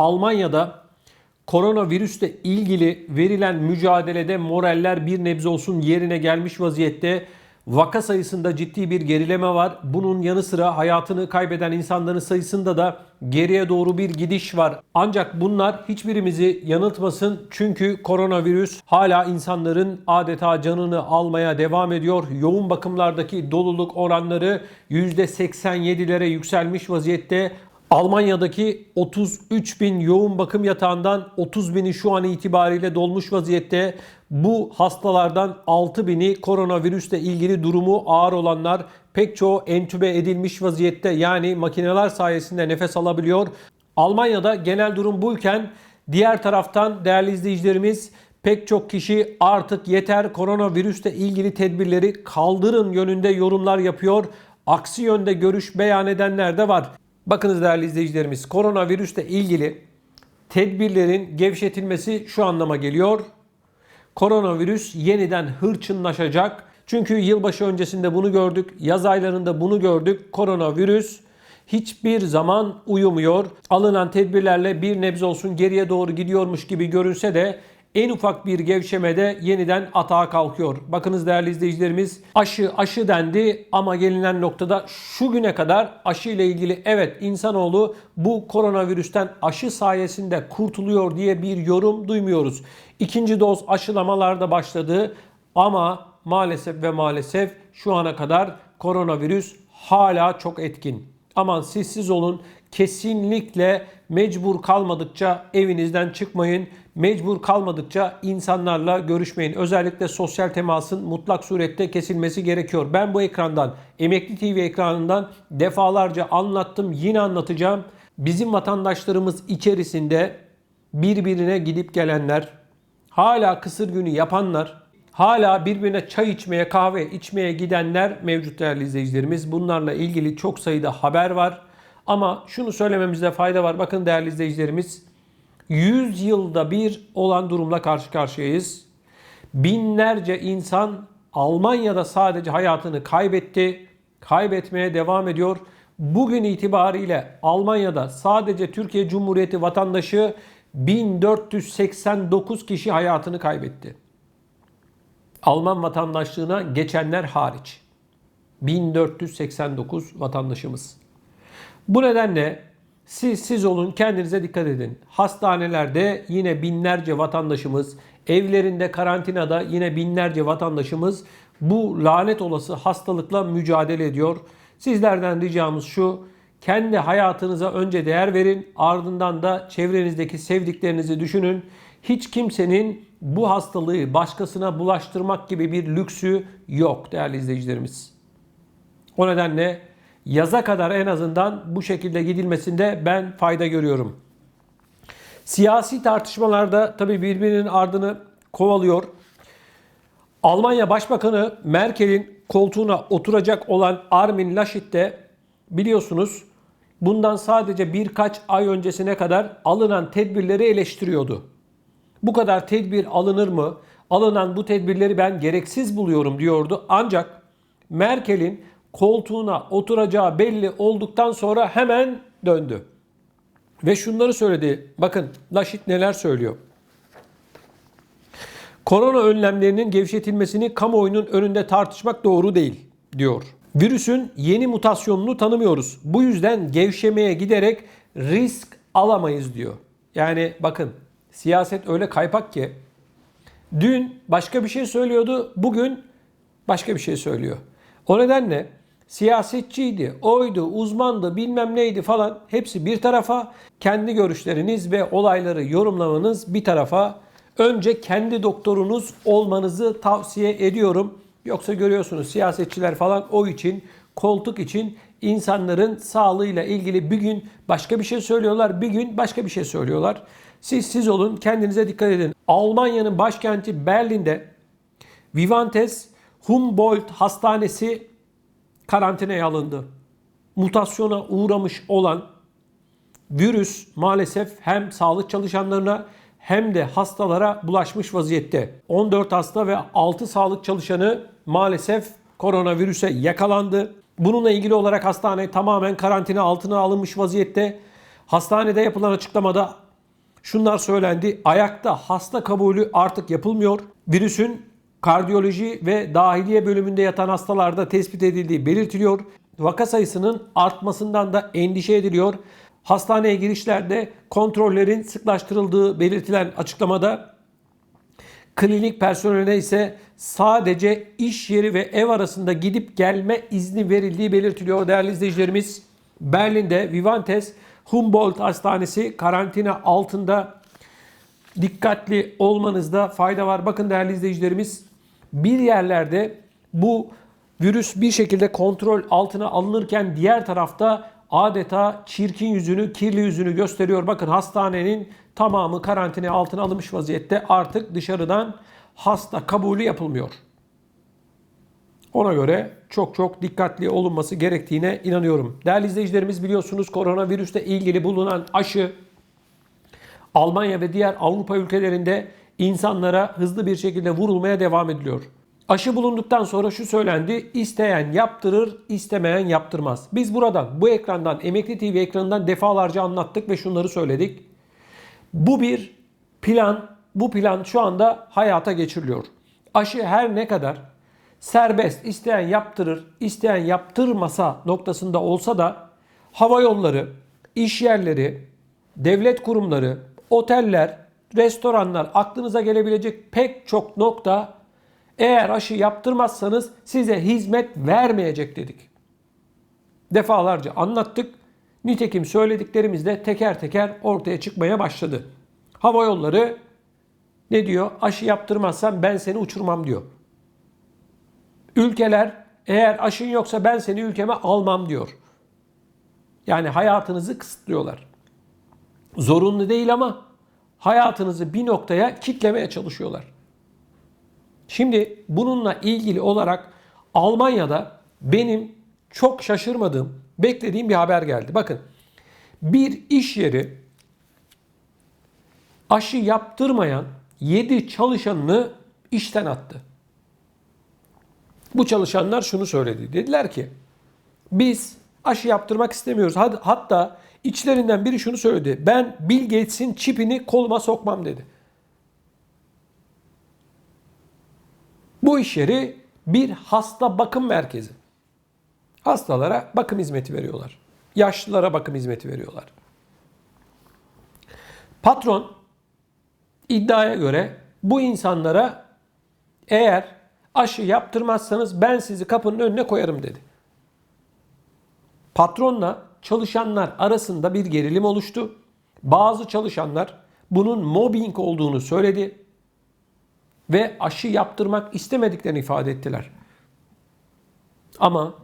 Almanya'da koronavirüsle ilgili verilen mücadelede moraller bir nebze olsun yerine gelmiş vaziyette. Vaka sayısında ciddi bir gerileme var. Bunun yanı sıra hayatını kaybeden insanların sayısında da geriye doğru bir gidiş var. Ancak bunlar hiçbirimizi yanıltmasın. Çünkü koronavirüs hala insanların adeta canını almaya devam ediyor. Yoğun bakımlardaki doluluk oranları %87'lere yükselmiş vaziyette. Almanya'daki 33 bin yoğun bakım yatağından 30 bini şu an itibariyle dolmuş vaziyette. Bu hastalardan 6 bini koronavirüsle ilgili durumu ağır olanlar pek çoğu entübe edilmiş vaziyette yani makineler sayesinde nefes alabiliyor. Almanya'da genel durum buyken diğer taraftan değerli izleyicilerimiz pek çok kişi artık yeter koronavirüsle ilgili tedbirleri kaldırın yönünde yorumlar yapıyor. Aksi yönde görüş beyan edenler de var. Bakınız değerli izleyicilerimiz koronavirüsle ilgili tedbirlerin gevşetilmesi şu anlama geliyor. Koronavirüs yeniden hırçınlaşacak. Çünkü yılbaşı öncesinde bunu gördük, yaz aylarında bunu gördük. Koronavirüs hiçbir zaman uyumuyor. Alınan tedbirlerle bir nebze olsun geriye doğru gidiyormuş gibi görünse de en ufak bir gevşemede yeniden atağa kalkıyor. Bakınız değerli izleyicilerimiz aşı aşı dendi ama gelinen noktada şu güne kadar aşı ile ilgili evet insanoğlu bu koronavirüsten aşı sayesinde kurtuluyor diye bir yorum duymuyoruz. İkinci doz aşılamalar da başladı ama maalesef ve maalesef şu ana kadar koronavirüs hala çok etkin. Aman sessiz olun. Kesinlikle mecbur kalmadıkça evinizden çıkmayın. Mecbur kalmadıkça insanlarla görüşmeyin. Özellikle sosyal temasın mutlak surette kesilmesi gerekiyor. Ben bu ekrandan, Emekli TV ekranından defalarca anlattım, yine anlatacağım. Bizim vatandaşlarımız içerisinde birbirine gidip gelenler, hala kısır günü yapanlar, hala birbirine çay içmeye, kahve içmeye gidenler mevcut değerli izleyicilerimiz. Bunlarla ilgili çok sayıda haber var. Ama şunu söylememizde fayda var. Bakın değerli izleyicilerimiz, 100 yılda bir olan durumla karşı karşıyayız. Binlerce insan Almanya'da sadece hayatını kaybetti, kaybetmeye devam ediyor. Bugün itibariyle Almanya'da sadece Türkiye Cumhuriyeti vatandaşı 1489 kişi hayatını kaybetti. Alman vatandaşlığına geçenler hariç. 1489 vatandaşımız. Bu nedenle siz siz olun kendinize dikkat edin. Hastanelerde yine binlerce vatandaşımız, evlerinde karantinada yine binlerce vatandaşımız bu lanet olası hastalıkla mücadele ediyor. Sizlerden ricamız şu. Kendi hayatınıza önce değer verin. Ardından da çevrenizdeki sevdiklerinizi düşünün. Hiç kimsenin bu hastalığı başkasına bulaştırmak gibi bir lüksü yok değerli izleyicilerimiz. O nedenle yaza kadar en azından bu şekilde gidilmesinde ben fayda görüyorum. Siyasi tartışmalarda tabii birbirinin ardını kovalıyor. Almanya Başbakanı Merkel'in koltuğuna oturacak olan Armin Laschet de biliyorsunuz bundan sadece birkaç ay öncesine kadar alınan tedbirleri eleştiriyordu. Bu kadar tedbir alınır mı? Alınan bu tedbirleri ben gereksiz buluyorum diyordu. Ancak Merkel'in koltuğuna oturacağı belli olduktan sonra hemen döndü. Ve şunları söyledi. Bakın Laschet neler söylüyor. Korona önlemlerinin gevşetilmesini kamuoyunun önünde tartışmak doğru değil diyor. Virüsün yeni mutasyonunu tanımıyoruz. Bu yüzden gevşemeye giderek risk alamayız diyor. Yani bakın siyaset öyle kaypak ki dün başka bir şey söylüyordu, bugün başka bir şey söylüyor. O nedenle siyasetçiydi, oydu, uzmandı, bilmem neydi falan hepsi bir tarafa, kendi görüşleriniz ve olayları yorumlamanız bir tarafa. Önce kendi doktorunuz olmanızı tavsiye ediyorum. Yoksa görüyorsunuz siyasetçiler falan o için, koltuk için insanların sağlığıyla ilgili bir gün başka bir şey söylüyorlar, bir gün başka bir şey söylüyorlar. Siz siz olun, kendinize dikkat edin. Almanya'nın başkenti Berlin'de Vivantes Humboldt Hastanesi karantinaya alındı. Mutasyona uğramış olan virüs maalesef hem sağlık çalışanlarına hem de hastalara bulaşmış vaziyette. 14 hasta ve 6 sağlık çalışanı maalesef koronavirüse yakalandı. Bununla ilgili olarak hastane tamamen karantina altına alınmış vaziyette. Hastanede yapılan açıklamada Şunlar söylendi. Ayakta hasta kabulü artık yapılmıyor. Virüsün kardiyoloji ve dahiliye bölümünde yatan hastalarda tespit edildiği belirtiliyor. Vaka sayısının artmasından da endişe ediliyor. Hastaneye girişlerde kontrollerin sıklaştırıldığı belirtilen açıklamada Klinik personeline ise sadece iş yeri ve ev arasında gidip gelme izni verildiği belirtiliyor değerli izleyicilerimiz. Berlin'de Vivantes Humboldt Hastanesi karantina altında dikkatli olmanızda fayda var. Bakın değerli izleyicilerimiz bir yerlerde bu virüs bir şekilde kontrol altına alınırken diğer tarafta adeta çirkin yüzünü, kirli yüzünü gösteriyor. Bakın hastanenin tamamı karantina altına alınmış vaziyette. Artık dışarıdan hasta kabulü yapılmıyor. Ona göre çok çok dikkatli olunması gerektiğine inanıyorum. Değerli izleyicilerimiz biliyorsunuz koronavirüsle ilgili bulunan aşı Almanya ve diğer Avrupa ülkelerinde insanlara hızlı bir şekilde vurulmaya devam ediliyor. Aşı bulunduktan sonra şu söylendi. isteyen yaptırır, istemeyen yaptırmaz. Biz buradan, bu ekrandan, Emekli TV ekranından defalarca anlattık ve şunları söyledik. Bu bir plan, bu plan şu anda hayata geçiriliyor. Aşı her ne kadar serbest, isteyen yaptırır, isteyen yaptırmasa noktasında olsa da hava yolları, iş yerleri, devlet kurumları, oteller, restoranlar, aklınıza gelebilecek pek çok nokta eğer aşı yaptırmazsanız size hizmet vermeyecek dedik. Defalarca anlattık. Nitekim söylediklerimiz de teker teker ortaya çıkmaya başladı. Hava yolları ne diyor? Aşı yaptırmazsan ben seni uçurmam diyor. Ülkeler eğer aşın yoksa ben seni ülkeme almam diyor. Yani hayatınızı kısıtlıyorlar. Zorunlu değil ama hayatınızı bir noktaya kitlemeye çalışıyorlar. Şimdi bununla ilgili olarak Almanya'da benim çok şaşırmadığım, beklediğim bir haber geldi. Bakın bir iş yeri aşı yaptırmayan 7 çalışanını işten attı. Bu çalışanlar şunu söyledi. Dediler ki biz aşı yaptırmak istemiyoruz. Hatta içlerinden biri şunu söyledi. Ben Bill Gates'in çipini koluma sokmam dedi. Bu iş yeri bir hasta bakım merkezi. Hastalara bakım hizmeti veriyorlar. Yaşlılara bakım hizmeti veriyorlar. Patron iddiaya göre bu insanlara eğer aşı yaptırmazsanız ben sizi kapının önüne koyarım dedi. Patronla çalışanlar arasında bir gerilim oluştu. Bazı çalışanlar bunun mobbing olduğunu söyledi ve aşı yaptırmak istemediklerini ifade ettiler. Ama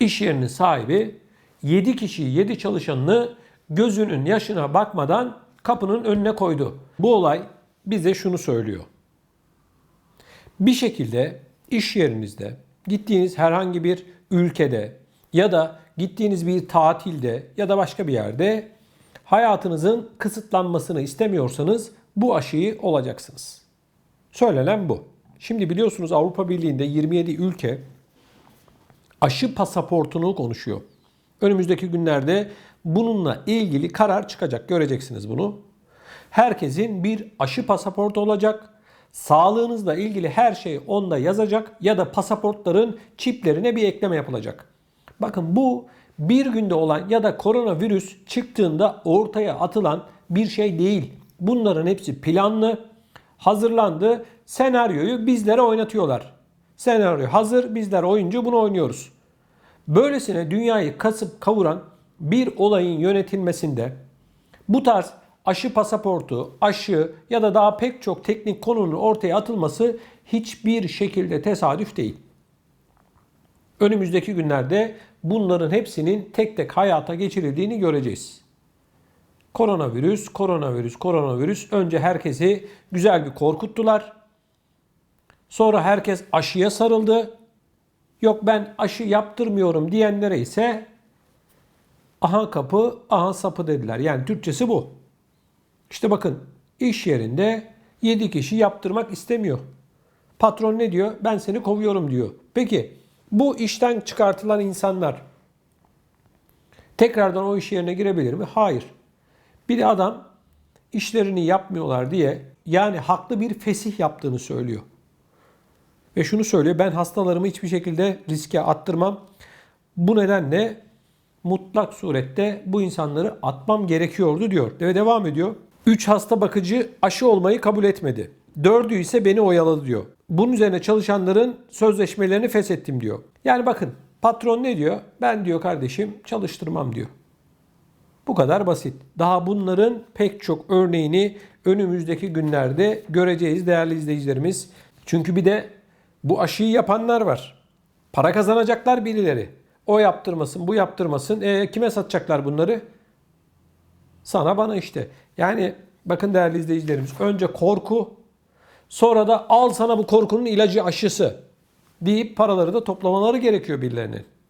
iş yerinin sahibi 7 kişiyi 7 çalışanını gözünün yaşına bakmadan kapının önüne koydu. Bu olay bize şunu söylüyor. Bir şekilde iş yerinizde, gittiğiniz herhangi bir ülkede ya da gittiğiniz bir tatilde ya da başka bir yerde hayatınızın kısıtlanmasını istemiyorsanız bu aşıyı olacaksınız. Söylenen bu. Şimdi biliyorsunuz Avrupa Birliği'nde 27 ülke aşı pasaportunu konuşuyor. Önümüzdeki günlerde bununla ilgili karar çıkacak. Göreceksiniz bunu. Herkesin bir aşı pasaportu olacak. Sağlığınızla ilgili her şey onda yazacak ya da pasaportların çiplerine bir ekleme yapılacak. Bakın bu bir günde olan ya da koronavirüs çıktığında ortaya atılan bir şey değil. Bunların hepsi planlı, hazırlandı. Senaryoyu bizlere oynatıyorlar. Senaryo hazır, bizler oyuncu bunu oynuyoruz. Böylesine dünyayı kasıp kavuran bir olayın yönetilmesinde bu tarz aşı pasaportu, aşı ya da daha pek çok teknik konunun ortaya atılması hiçbir şekilde tesadüf değil. Önümüzdeki günlerde bunların hepsinin tek tek hayata geçirildiğini göreceğiz. Koronavirüs, koronavirüs, koronavirüs. Önce herkesi güzel bir korkuttular. Sonra herkes aşıya sarıldı. Yok ben aşı yaptırmıyorum diyenlere ise aha kapı, aha sapı dediler. Yani Türkçesi bu. İşte bakın iş yerinde 7 kişi yaptırmak istemiyor. Patron ne diyor? Ben seni kovuyorum diyor. Peki bu işten çıkartılan insanlar tekrardan o iş yerine girebilir mi? Hayır. Bir adam işlerini yapmıyorlar diye yani haklı bir fesih yaptığını söylüyor. Ve şunu söylüyor ben hastalarımı hiçbir şekilde riske attırmam. Bu nedenle mutlak surette bu insanları atmam gerekiyordu diyor. Ve devam ediyor. 3 hasta bakıcı aşı olmayı kabul etmedi. Dördü ise beni oyaladı diyor. Bunun üzerine çalışanların sözleşmelerini feshettim diyor. Yani bakın patron ne diyor? Ben diyor kardeşim çalıştırmam diyor. Bu kadar basit. Daha bunların pek çok örneğini önümüzdeki günlerde göreceğiz değerli izleyicilerimiz. Çünkü bir de bu aşıyı yapanlar var. Para kazanacaklar birileri. O yaptırmasın, bu yaptırmasın. E, kime satacaklar bunları? Sana bana işte. Yani bakın değerli izleyicilerimiz önce korku sonra da al sana bu korkunun ilacı aşısı deyip paraları da toplamaları gerekiyor birilerinin.